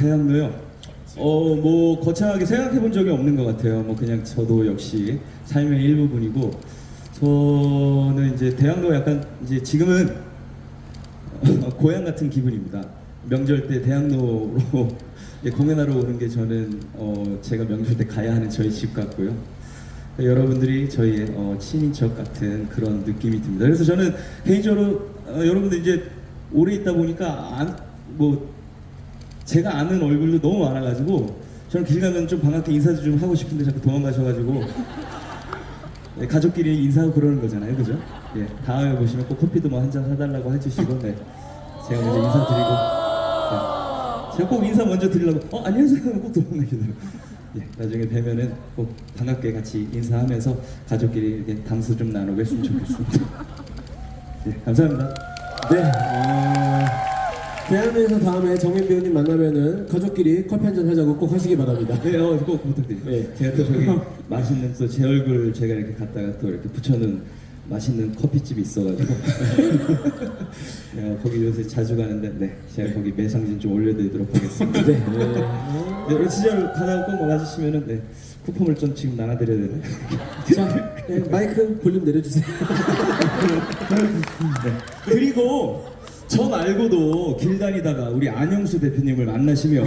대학로요. 어, 뭐 거창하게 생각해 본 적이 없는 것 같아요. 뭐 그냥 저도 역시 삶의 일부분이고 저는 이제 대학로 약간 이제 지금은 고향 같은 기분입니다. 명절 때 대학로로 공연하러 오는 게 저는 어, 제가 명절 때 가야 하는 저희 집 같고요. 여러분들이 저희의 어, 친인척 같은 그런 느낌이 듭니다. 그래서 저는 개인적으로 어, 여러분들 이제 오래 있다 보니까 안, 뭐 제가 아는 얼굴도 너무 많아가지고 저는 길 가면 좀 반갑게 인사도 좀 하고 싶은데 자꾸 도망가셔가지고 네, 가족끼리 인사하고 그러는 거잖아요, 그죠? 예, 다음에 보시면 꼭 커피도 뭐 한잔 사달라고 해주시고, 네, 제가 먼저 인사드리고, 네, 제가 꼭 인사 먼저 드리려고, 어 안녕하세요 꼭 도망가시더라고요. 예, 나중에 뵈면은 꼭 반갑게 같이 인사하면서 가족끼리 이렇게 담소 좀 나누고 했으면 좋겠습니다. 예, 감사합니다. 네. 어, 대학로에서 다음에 정민 배우님 만나면은 가족끼리 커피 한 잔 하자고 꼭 하시기 바랍니다. 네, 어, 꼭 부탁드립니다. 네. 제가 또 저기 맛있는 또 제 얼굴 제가 이렇게 갖다가 또 이렇게 붙여놓은 맛있는 커피집이 있어가지고 네, 거기 요새 자주 가는데 네, 제가 거기 매상진 좀 올려드리도록 하겠습니다. 네. 네, 우리 진짜로 가다가 꼭 와주시면은 네, 쿠폰을 좀 지금 나눠드려야 되네. 자, 네, 마이크 볼륨 내려주세요. 그리고 저 말고도 길 다니다가 우리 안영수 대표님을 만나시면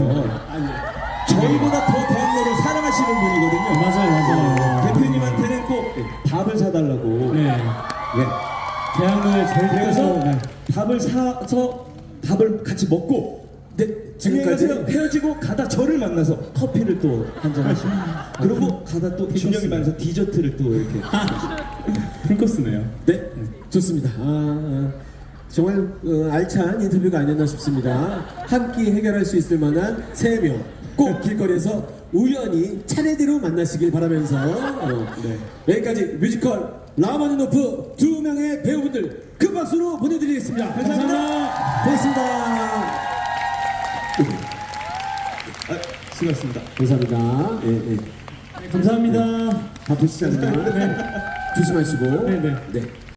저희보다 더 대학로를 사랑하시는 분이거든요. 맞아요, 맞아요. 대표님한테는 꼭 밥을 사달라고. 네. 예. 대학로에 제일 그래서 네. 밥을 사서 밥을 같이 먹고 네, 지금까지 지금까지 헤어지고 가다 저를 만나서 커피를 또 한잔 하시고 그리고 가다 또 준영이 만나서 디저트를 또 이렇게 풀코스네요. 네, 좋습니다. 아, 아, 정말 어, 알찬 인터뷰가 아니었나 싶습니다. 한 끼 해결할 수 있을 만한 세 명 꼭 길거리에서 우연히 차례대로 만나시길 바라면서 어, 여기까지 뮤지컬 라마니노프 두 명의 배우분들 큰 박수로 보내드리겠습니다. 감사합니다. 고맙습니다. 아, 수고하셨습니다. 감사합니다. 예, 예. 감사합니다. 바쁘시잖아요. 조심하시고. 네, 네. 네.